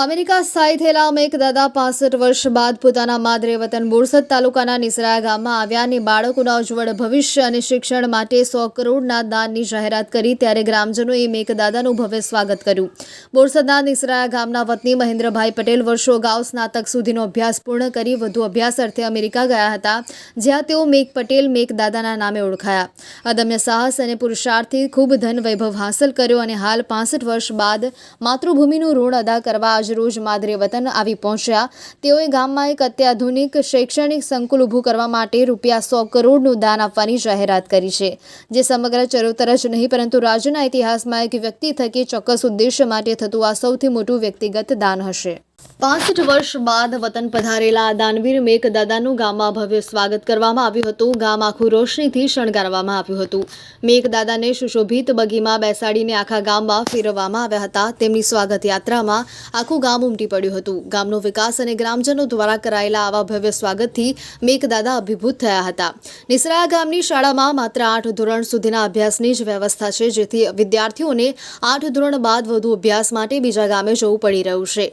America સ્થાયી થયેલા મેઘદાદા પાસઠ વર્ષ બાદ પોતાના માદરે વતન બોરસદ તાલુકાના નિસરાયા ગામમાં આવ્યા અને બાળકોના ઉજ્જવળ ભવિષ્ય અને શિક્ષણ માટે સો કરોડના દાનની જાહેરાત કરી ત્યારે ગ્રામજનોએ મેઘદાદાનું ભવ્ય સ્વાગત કર્યું. બોરસદના નિસરાયા ગામના વતની મહેન્દ્રભાઈ પટેલ વર્ષો અગાઉ સ્નાતક સુધીનો અભ્યાસ પૂર્ણ કરી વધુ અભ્યાસ અર્થે અમેરિકા ગયા હતા, જ્યાં તેઓ મેઘ પટેલ મેઘદાદાના નામે ઓળખાયા. અદમ્ય સાહસ અને પુરુષાર્થથી ખૂબ ધન વૈભવ હાંસલ કર્યો અને હાલ પાસઠ વર્ષ બાદ માતૃભૂમિનું ઋણ અદા કરવા આજરોજ માદરે વતન આવી પહોંચ્યા. તેઓએ ગામમાં એક અત્યાધુનિક શૈક્ષણિક સંકુલ ઊભું કરવા માટે રૂપિયા સો કરોડનું દાન આપવાની જાહેરાત કરી છે, જે સમગ્ર ચરોતર જ નહીં, પરંતુ રાજ્યના ઇતિહાસમાં એક વ્યક્તિ થકી ચોક્કસ ઉદ્દેશ્ય માટે થતું આ સૌથી મોટું વ્યક્તિગત દાન હશે. પાસઠ વર્ષ બાદ વતન પધારેલા દાનવીર મેઘદાદાનું ગામમાં ભવ્ય સ્વાગત કરવામાં આવ્યું હતું. ગામ આખું રોશનીથી શણગારવામાં આવ્યું હતું. મેઘદાદાને સુશોભિત બગીમાં બેસાડીને આખા ગામમાં ફેરવવામાં આવ્યા હતા. તેમની સ્વાગત યાત્રામાં આખું ગામ ઉમટી પડ્યું હતું. ગામનો વિકાસ અને ગ્રામજનો દ્વારા કરાયેલા આવા ભવ્ય સ્વાગતથી મેઘદાદા અભિભૂત થયા હતા. નિસરાયા ગામની શાળામાં માત્ર આઠ ધોરણ સુધીના અભ્યાસની જ વ્યવસ્થા છે, જેથી વિદ્યાર્થીઓને આઠ ધોરણ બાદ વધુ અભ્યાસ માટે બીજા ગામે જવું પડી રહ્યું છે.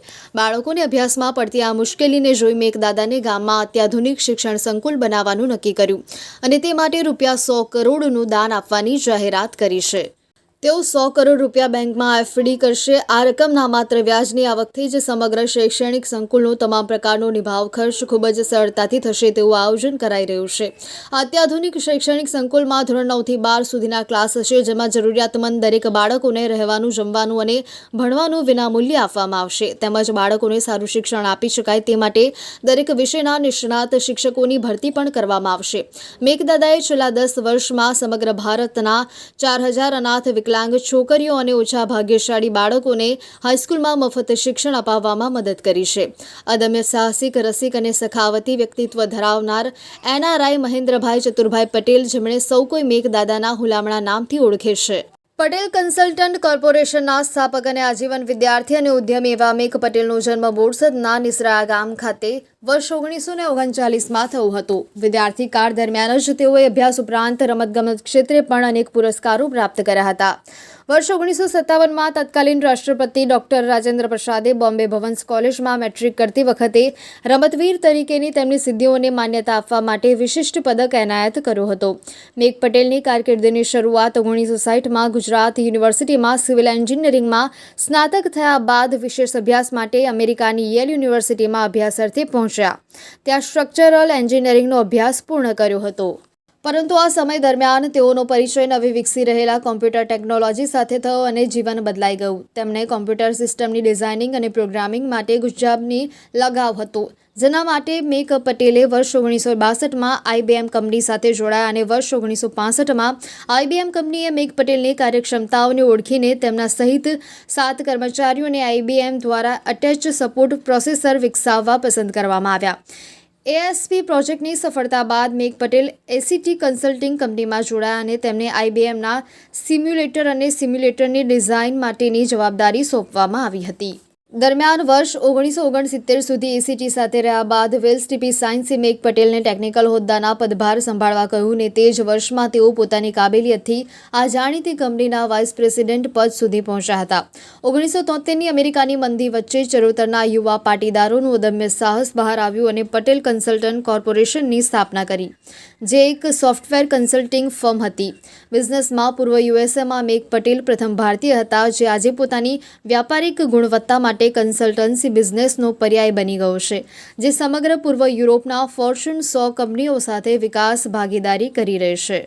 બાળકોને અભ્યાસમાં પડતી આ મુશ્કેલીને જોઈ મેઘદાદાને ગામમાં અત્યાધુનિક શિક્ષણ સંકુલ બનાવવાનું નક્કી કર્યું અને તે માટે રૂપિયા સો કરોડનું દાન આપવાની જાહેરાત કરી છે. તેઓ સો કરોડ રૂપિયા બેંકમાં એફડી કરશે. આ રકમના માત્ર વ્યાજની આવકથી જ સમગ્ર શૈક્ષણિક સંકુલનો તમામ પ્રકારનો નિભાવ ખર્ચ ખૂબ જ સરળતાથી થશે તેવું આયોજન કરાઈ રહ્યું છે. અત્યાધુનિક શૈક્ષણિક સંકુલમાં ધોરણ નવથી બાર સુધીના ક્લાસ હશે, જેમાં જરૂરિયાતમંદ દરેક બાળકોને રહેવાનું, જમવાનું અને ભણવાનું વિનામૂલ્ય આપવામાં આવશે. તેમજ બાળકોને સારું શિક્ષણ આપી શકાય તે માટે દરેક વિષયના નિષ્ણાત શિક્ષકોની ભરતી પણ કરવામાં આવશે. મેઘદાદાએ છેલ્લા દસ વર્ષમાં સમગ્ર ભારતના ચાર હજાર અનાથ વિકલાંગ છોકરીઓ અને ઓછા ભાગ્યશાળી બાળકોને હાઈસ્કૂલમાં મફત શિક્ષણ અપાવવામાં મદદ કરી છે. અદમ્ય સાહસિક, રસિક અને સખાવતી વ્યક્તિત્વ ધરાવનાર એનઆરઆઈ મહેન્દ્રભાઈ ચતુરભાઈ પટેલ, જેમણે સૌ કોઈ મેઘદાદાના હુલામણા નામથી ઓળખે છે. પટેલ કન્સલ્ટન્ટ કોર્પોરેશનના સ્થાપક અને આજીવન વિદ્યાર્થી અને ઉદ્યમી એવા મેઘ પટેલનો જન્મ બોરસદના નિસરાયા ગામ ખાતે વર્ષ ઓગણીસો ને ઓગણચાલીસમાં થયું હતું. વિદ્યાર્થી કાળ દરમિયાન જ તેઓએ અભ્યાસ ઉપરાંત રમતગમત ક્ષેત્રે પણ અનેક પુરસ્કારો પ્રાપ્ત કર્યા હતા. વર્ષ ઓગણીસો સત્તાવનમાં તત્કાલીન રાષ્ટ્રપતિ ડોક્ટર રાજેન્દ્ર પ્રસાદે બોમ્બે ભવન્સ કોલેજમાં મેટ્રિક કરતી વખતે રમતવીર તરીકેની તેમની સિદ્ધિઓને માન્યતા આપવા માટે વિશિષ્ટ પદક એનાયત કર્યો હતો. મેઘ પટેલની કારકિર્દીની શરૂઆત ઓગણીસો સાઠમાં ગુજરાત યુનિવર્સિટીમાં સિવિલ એન્જિનિયરિંગમાં સ્નાતક થયા બાદ વિશેષ અભ્યાસ માટે અમેરિકાની યેલ યુનિવર્સિટીમાં અભ્યાસ અર્થે પહોંચ્યા. ત્યાં સ્ટ્રક્ચરલ એન્જિનિયરિંગનો અભ્યાસ પૂર્ણ કર્યો હતો. પરંતુ આ સમય દરમિયાન તેઓનો પરિચય નવી વિકસી રહેલા કોમ્પ્યુટર ટેકનોલોજી સાથે થયો અને જીવન બદલાઈ ગયું. તેમણે કોમ્પ્યુટર સિસ્ટમની ડિઝાઇનિંગ અને પ્રોગ્રામિંગ માટે ગુજરાતની લગાવ હતો, જેના માટે મેક પટેલે વર્ષ ઓગણીસો બાસઠમાં આઈબીએમ કંપની સાથે જોડાયા અને વર્ષ ઓગણીસો પાસઠમાં આઈબીએમ કંપનીએ મેક પટેલની કાર્યક્ષમતાઓને ઓળખીને તેમના સહિત સાત કર્મચારીઓને આઈબીએમ દ્વારા અટેચ સપોર્ટ પ્રોસેસર વિકસાવવા પસંદ કરવામાં આવ્યા. એએસપી પ્રોજેક્ટની સફળતા બાદ મેઘ પટેલ એસીટી કન્સલ્ટિંગ કંપનીમાં જોડાયા અને તેમને આઈબીએમના સિમ્યુલેટર અને સિમ્યુલેટરની ડિઝાઇન માટેની જવાબદારી સોંપવામાં આવી હતી. દરમિયાન વર્ષ ઓગણીસો ઓગણસિત્તેર સુધી એસીટી સાથે રહ્યા બાદ વેલ્સ ટીપી સાયન્સે મેઘ પટેલને ટેકનિકલ હોદ્દાના પદભાર સંભાળવા કહ્યું ને તે જ વર્ષમાં તેઓ પોતાની કાબેલિયતથી આ જાણીતી કંપનીના વાઇસ પ્રેસિડેન્ટ પદ સુધી પહોંચ્યા હતા. ઓગણીસો તોતેરની અમેરિકાની મંદી વચ્ચે ચરોતરના યુવા પાટીદારોનું અદમ્ય સાહસ બહાર આવ્યું અને પટેલ કન્સલ્ટન્ટ કોર્પોરેશનની સ્થાપના કરી, જે એક સોફ્ટવેર કન્સલ્ટિંગ ફર્મ હતી. બિઝનેસમાં પૂર્વ યુએસએમાં મેક પટેલ, પ્રથમ ભારતીય હતા, જે આજે પોતાની વ્યાપારિક ગુણવત્તા માટે કન્સલ્ટન્સી બિઝનેસનો પર્યાય બની ગયો છે, જે સમગ્ર પૂર્વ યુરોપના ફોર્ચ્યુન સો કંપનીઓ સાથે વિકાસ ભાગીદારી કરી રહી છે.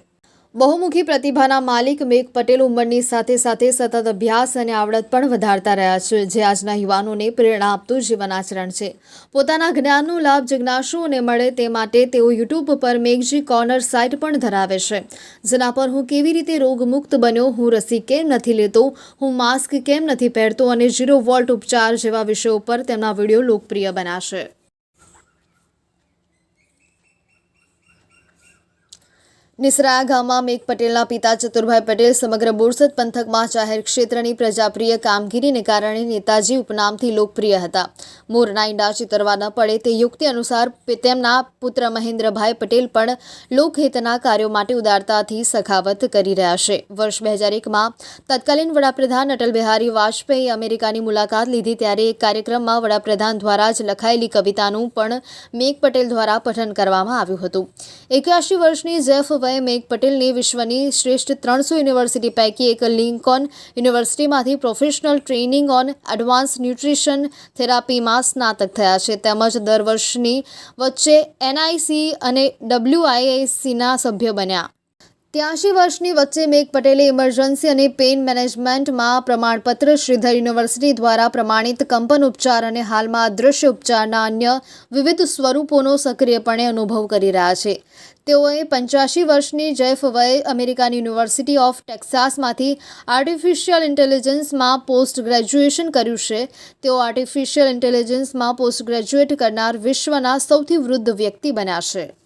બહુમુખી પ્રતિભાના માલિક મેઘ પટેલ ઉંમરની સાથે સાથે સતત અભ્યાસ અને આવડત પણ વધારતા રહ્યા છે, જે આજના યુવાનોને પ્રેરણા આપતું જીવન આચરણ છે. પોતાના જ્ઞાનનો લાભ જિજ્ઞાસુઓને મળે તે માટે તેઓ યુટ્યુબ પર મેઘજી કોર્નર સાઇટ પણ ધરાવે છે. જેના પર હું કેવી રીતે રોગમુક્ત બન્યો, હું રસી કેમ નથી લેતો, હું માસ્ક કેમ નથી પહેરતો અને ઝીરો વોલ્ટ ઉપચાર જેવા વિષયો પર તેમના વીડિયો લોકપ્રિય બનાશે. નિસરા ગામમાં મેઘ પટેલના પિતા ચતુરભાઈ પટેલ સમગ્ર બોરસદ પંથકમાં જાહેર ક્ષેત્રની પ્રજાપ્રિય કામગીરીને કારણે નેતાજી ઉપનામથી લોકપ્રિય હતા. મોરના ઈંડા ચિતરવા ન પડે તે યુક્તિ અનુસાર તેમના પુત્ર મહેન્દ્રભાઈ પટેલ પણ લોકહિતના કાર્યો માટે ઉદારતાથી સખાવત કરી રહ્યા છે. વર્ષ બે હજાર એકમાં તત્કાલીન વડાપ્રધાન અટલ બિહારી વાજપેયી અમેરિકાની મુલાકાત લીધી ત્યારે એક કાર્યક્રમમાં વડાપ્રધાન દ્વારા જ લખાયેલી કવિતાનું પણ મેઘ પટેલ દ્વારા પઠન કરવામાં આવ્યું હતું. એક્યાસી વર્ષની જેફ વયે મેઘ પટેલની વિશ્વની શ્રેષ્ઠ ત્રણસો યુનિવર્સિટી પૈકી એક Lincoln યુનિવર્સિટીમાંથી professional training on advance nutrition થેરાપીમાં સ્નાતક થયા છે. તેમજ દર વર્ષની વચ્ચે એનઆઈસી અને ડબ્લ્યુઆઈએસીના સભ્ય બન્યા. ત્યાંશી વર્ષની વચ્ચે મેઘ પટેલે ઇમરજન્સી અને પેઇન મેનેજમેન્ટમાં પ્રમાણપત્ર શ્રીધર યુનિવર્સિટી દ્વારા પ્રમાણિત કંપન ઉપચાર અને હાલમાં અદૃશ્ય ઉપચારના અન્ય વિવિધ સ્વરૂપોનો સક્રિયપણે અનુભવ કરી રહ્યા છે. તેઓએ પંચ્યાસી વર્ષની જેફ વય અમેરિકાની યુનિવર્સિટી ઓફ ટેક્સાસમાંથી આર્ટિફિશિયલ ઇન્ટેલિજન્સમાં પોસ્ટ ગ્રેજ્યુએશન કર્યું છે. તેઓ આર્ટિફિશિયલ ઇન્ટેલિજન્સમાં પોસ્ટ ગ્રેજ્યુએટ કરનાર વિશ્વના સૌથી વૃદ્ધ વ્યક્તિ બન્યા છે.